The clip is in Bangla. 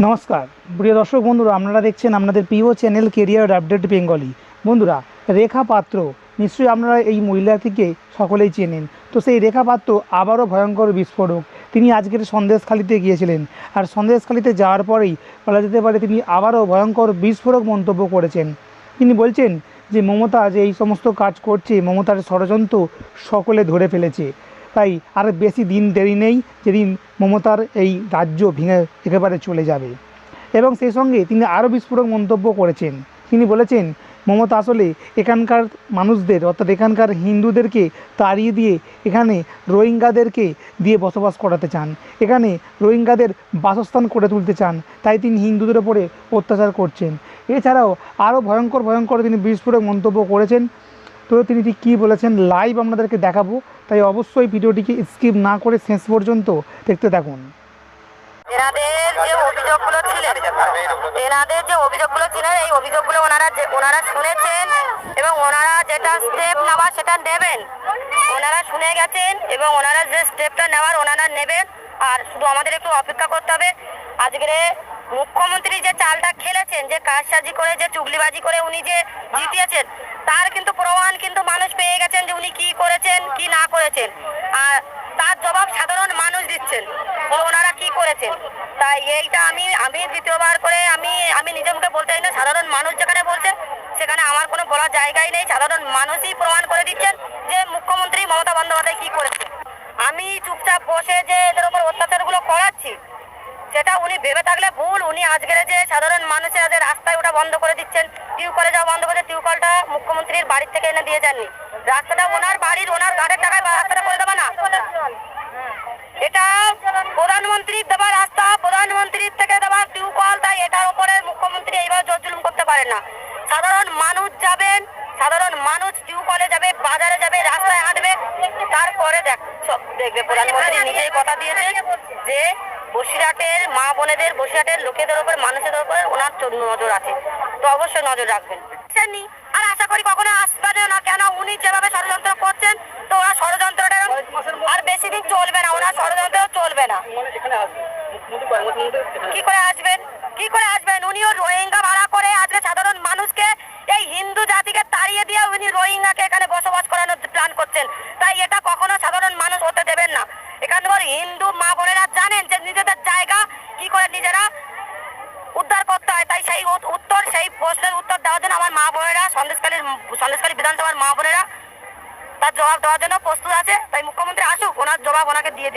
নমস্কার। প্রিয় দর্শক বন্ধুরা, আপনারা দেখছেন আপনাদের প্রিয় চ্যানেল কেরিয়ার আপডেট বেঙ্গলি বন্ধুরা, রেখা পাত্র, নিশ্চয়ই আপনারা এই মহিলাটিকে সকলেই চেনেন। তো সেই রেখা পাত্র আবারও ভয়ঙ্কর বিস্ফোরক। তিনি আজকের সন্দেশখালিতে গিয়েছিলেন। আর সন্দেশখালিতে যাওয়ার পরেই বলা যেতে পারে তিনি আবারও ভয়ঙ্কর বিস্ফোরক মন্তব্য করেছেন। তিনি বলছেন যে, মমতা যে এই সমস্ত কাজ করছে, মমতার ষড়যন্ত্র সকলে ধরে ফেলেছে। তাই আর বেশি দিন দেরি নেই যেদিন মমতার এই রাজ্য ভেঙে একেবারে চলে যাবে। এবং সেই সঙ্গে তিনি আরও বিস্ফোরক মন্তব্য করেছেন। তিনি বলেছেন, মমতা আসলে এখানকার মানুষদের, অর্থাৎ এখানকার হিন্দুদেরকে তাড়িয়ে দিয়ে এখানে রোহিঙ্গাদেরকে দিয়ে বসবাস করাতে চান। এখানে রোহিঙ্গাদের বাসস্থান করে তুলতে চান। তাই তিনি হিন্দুদের ওপরে অত্যাচার করছেন। এছাড়াও আরও ভয়ঙ্কর ভয়ঙ্কর তিনি বিস্ফোরক মন্তব্য করেছেন। তো তিনি ঠিক কী বলেছেন? লাইভ আপনাদেরকে দেখাবো। তাই অবশ্যই ভিডিওটিকে স্কিপ না করে শেষ পর্যন্ত দেখতে থাকুন। এনাদের যে অভিযোগগুলো ছিলেন, এনাদের যে অভিযোগগুলো ছিলেন, এই অভিযোগগুলো ওনারা যে, ওনারা শুনেছেন এবং ওনারা যেটা স্টেপ নেওয়ার সেটা নেবেন। ওনারা শুনে গেছেন এবং ওনারা যে স্টেপটা নেওয়ার ওনারা নেবেন। আর শুধু আমাদের একটু অপেক্ষা করতে হবে। আজকের মুখ্যমন্ত্রী যে চালটা খেলেছেন, যে কাজসাজি করে, যে চুগলিবাজি করে উনি যে জিতিয়েছেন তার কিন্তু প্রমাণ কিন্তু মানুষ পেয়ে গেছেন যে উনি কি করেছেন, কি না করেছেন। আর তার জবাব সাধারণ মানুষ দিচ্ছেন ওনারা কি করেছেন। তাই এইটা আমি আমি দ্বিতীয়বার করে আমি আমি নিজে মুখে বলতে চাই না, সাধারণ মানুষ যেখানে বলছেন, সেখানে আমার কোনো বলার জায়গাই নেই। সাধারণ মানুষই প্রমাণ করে দিচ্ছেন যে মুখ্যমন্ত্রী মমতা বন্দ্যোপাধ্যায় কি করেছে আমি চুপচাপ বসে যে এদের উপর অত্যাচারগুলো করাচ্ছি, সেটা উনি ভেবে থাকলে ভুল। উনি আজকের যে সাধারণ মানুষের রাস্তায় ওটা বন্ধ করে দিচ্ছেন টিউকলে যাওয়া বন্ধ করে টিউকলটা মুখ্যমন্ত্রীর বাড়ির থেকে এনে দিয়ে যাননি রাস্তাটা ওনার বাড়ির, ওনার গাড়ির টাকায় রাস্তাটা করে দেবে না। এটা প্রধানমন্ত্রীর দেওয়া রাস্তা, প্রধানমন্ত্রীর থেকে দেওয়া টিউকল তাই এটার উপরে মুখ্যমন্ত্রী এইভাবে জোর করতে পারে না। সাধারণ মানুষ যাবেন, সাধারণ মানুষ টিউকলে যাবে, বাজারে যাবে, রাস্তায় হাঁটবে, তারপরে দেখ, সব দেখবে। প্রধানমন্ত্রী নিজেই কথা দিয়েছে যে বসিরহাটের মা বোনেদের, বসিরহাটের লোকেদের উপর মানুষের উপর ওনার নজর আছে। তো অবশ্যই নজর রাখবেন। আশা করি কখনো আসবে না। কেন? উনি যেভাবে ষড়যন্ত্র করছেন তো ওনার ষড়যন্ত্রটা আর বেশি দিন চলবে না। ওনার ষড়যন্ত্র চলবে না। কি করে আসবেন? কি করে আসবেন? উনিও রোহিঙ্গা ভাড়া করে আজকে সাধারণ মানুষকে এই হিন্দু জাতিকে তাড়িয়ে দিয়ে উনি রোহিঙ্গাকে এখানে বসবাস করানোর প্ল্যান করছেন তাই এটা কখনো সাধারণ মানুষ হতে দেবেন না এখানকার হিন্দু মা বোনেরা জানেন যে নিজেদের জায়গা কি করে নিজেরা উদ্ধার করতে হয় তাই সেই উত- উত্তর সেই প্রশ্নের উত্তর দেওয়ার জন্য আমার মা বোনেরা সন্দেশকালীর সন্দেশকালী বিধানসভার মা বোনেরা তার জবাব দেওয়ার জন্য প্রস্তুত আছে। তাই মুখ্যমন্ত্রী আসুক, ওনার জবাব ওনাকে দিয়ে দেবে